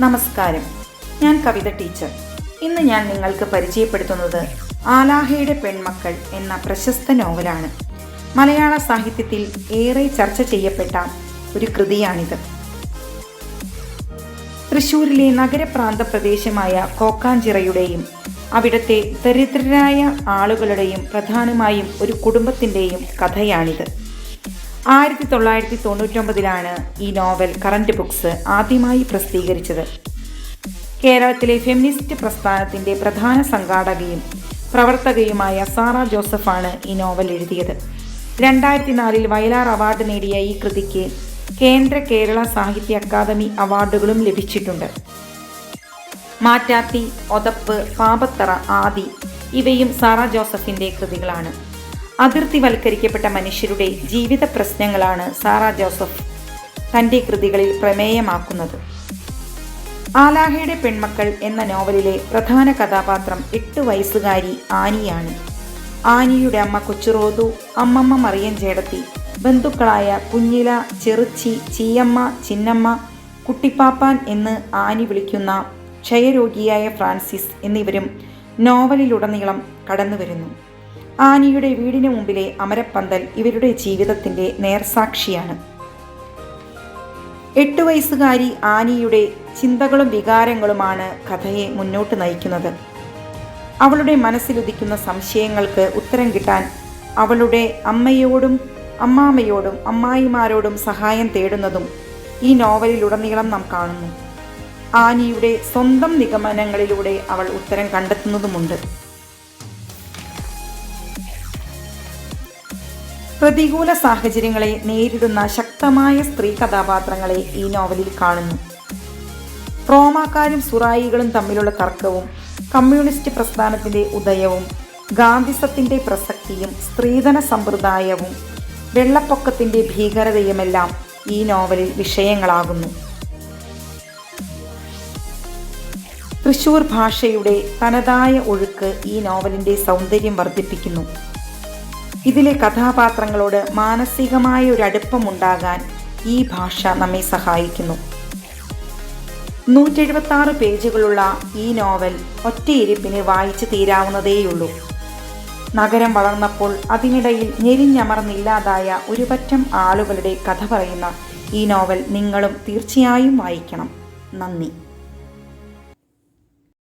നമസ്കാരം. ഞാൻ കവിത ടീച്ചർ. ഇന്ന് ഞാൻ നിങ്ങൾക്ക് പരിചയപ്പെടുത്തുന്നത് ആലാഹയുടെ പെൺമക്കൾ എന്ന പ്രശസ്ത നോവലാണ്. മലയാള സാഹിത്യത്തിൽ ഏറെ ചർച്ച ചെയ്യപ്പെട്ട ഒരു കൃതിയാണിത്. തൃശൂരിലെ നഗരപ്രാന്ത പ്രദേശമായ കോക്കാഞ്ചിറയുടെയും അവിടുത്തെ ദരിദ്രരായ ആളുകളുടെയും പ്രധാനമായും ഒരു കുടുംബത്തിന്റെയും കഥയാണിത്. ആയിരത്തി തൊള്ളായിരത്തി തൊണ്ണൂറ്റൊമ്പതിലാണ് ഈ നോവൽ കറന്റ് ബുക്സ് ആദ്യമായി പ്രസിദ്ധീകരിച്ചത്. കേരളത്തിലെ ഫെമിനിസ്റ്റ് പ്രസ്ഥാനത്തിന്റെ പ്രധാന സംഘാടകയും പ്രവർത്തകയുമായ സാറ ജോസഫാണ് ഈ നോവൽ എഴുതിയത്. രണ്ടായിരത്തി നാലിൽ വയലാർ അവാർഡ് നേടിയ ഈ കൃതിക്ക് കേന്ദ്ര കേരള സാഹിത്യ അക്കാദമി അവാർഡുകളും ലഭിച്ചിട്ടുണ്ട്. മാറ്റാത്തി ഒതപ്പ് പാപത്തറ ആദി ഇവയും സാറ ജോസഫിന്റെ കൃതികളാണ്. അതിർത്തിവൽക്കരിക്കപ്പെട്ട മനുഷ്യരുടെ ജീവിത പ്രശ്നങ്ങളാണ് സാറ ജോസഫ് തന്റെ കൃതികളിൽ പ്രമേയമാക്കുന്നത്. ആലാഹയുടെ പെൺമക്കൾ എന്ന നോവലിലെ പ്രധാന കഥാപാത്രം എട്ട് വയസ്സുകാരി ആനിയാണ്. ആനിയുടെ അമ്മ കൊച്ചുറോതു അമ്മമ്മ മറിയൻ ചേടത്തി ബന്ധുക്കളായ കുഞ്ഞില ചെറുച്ചി ചീയമ്മ ചിന്നമ്മ കുട്ടിപ്പാപ്പാൻ എന്ന് ആനി വിളിക്കുന്ന ക്ഷയരോഗിയായ ഫ്രാൻസിസ് എന്നിവരും നോവലിലുടനീളം കടന്നുവരുന്നു. ആനിയുടെ വീടിന് മുമ്പിലെ അമരപ്പന്തൽ ഇവരുടെ ജീവിതത്തിന്റെ നേർസാക്ഷിയാണ്. എട്ട് വയസ്സുകാരി ആനിയുടെ ചിന്തകളും വികാരങ്ങളുമാണ് കഥയെ മുന്നോട്ട് നയിക്കുന്നത്. അവളുടെ മനസ്സിലുദിക്കുന്ന സംശയങ്ങൾക്ക് ഉത്തരം കിട്ടാൻ അവളുടെ അമ്മയോടും അമ്മാമ്മയോടും അമ്മായിമാരോടും സഹായം തേടുന്നതും ഈ നോവലിലുടനീളം നാം കാണുന്നു. ആനിയുടെ സ്വന്തം നിഗമനങ്ങളിലൂടെ അവൾ ഉത്തരം കണ്ടെത്തുന്നതുമുണ്ട്. പ്രതികൂല സാഹചര്യങ്ങളെ നേരിടുന്ന ശക്തമായ സ്ത്രീ കഥാപാത്രങ്ങളെ ഈ നോവലിൽ കാണുന്നു. റോമാക്കാരും സുറായികളും തമ്മിലുള്ള തർക്കവും കമ്മ്യൂണിസ്റ്റ് പ്രസ്ഥാനത്തിന്റെ ഉദയവും ഗാന്ധിസത്തിന്റെ പ്രസക്തിയും സ്ത്രീധന സമ്പ്രദായവും വെള്ളപ്പൊക്കത്തിന്റെ ഭീകരതയുമെല്ലാം ഈ നോവലിൽ വിഷയങ്ങളാകുന്നു. തൃശൂർ ഭാഷയുടെ തനതായ ഒഴുക്ക് ഈ നോവലിന്റെ സൗന്ദര്യം വർദ്ധിപ്പിക്കുന്നു. ഇതിലെ കഥാപാത്രങ്ങളോട് മാനസികമായ ഒരു അടുപ്പമുണ്ടാകാൻ ഈ ഭാഷ നമ്മെ സഹായിക്കുന്നു. നൂറ്റെഴുപത്തി ആറ് പേജുകളുള്ള ഈ നോവൽ ഒറ്റയിരിപ്പിന് വായിച്ചു തീരാവുന്നതേയുള്ളൂ. നഗരം വളർന്നപ്പോൾ അതിനിടയിൽ ഞെരിഞ്ഞമർന്നില്ലാതായ ഒരുപറ്റം ആളുകളുടെ കഥ പറയുന്ന ഈ നോവൽ നിങ്ങളും തീർച്ചയായും വായിക്കണം. നന്ദി.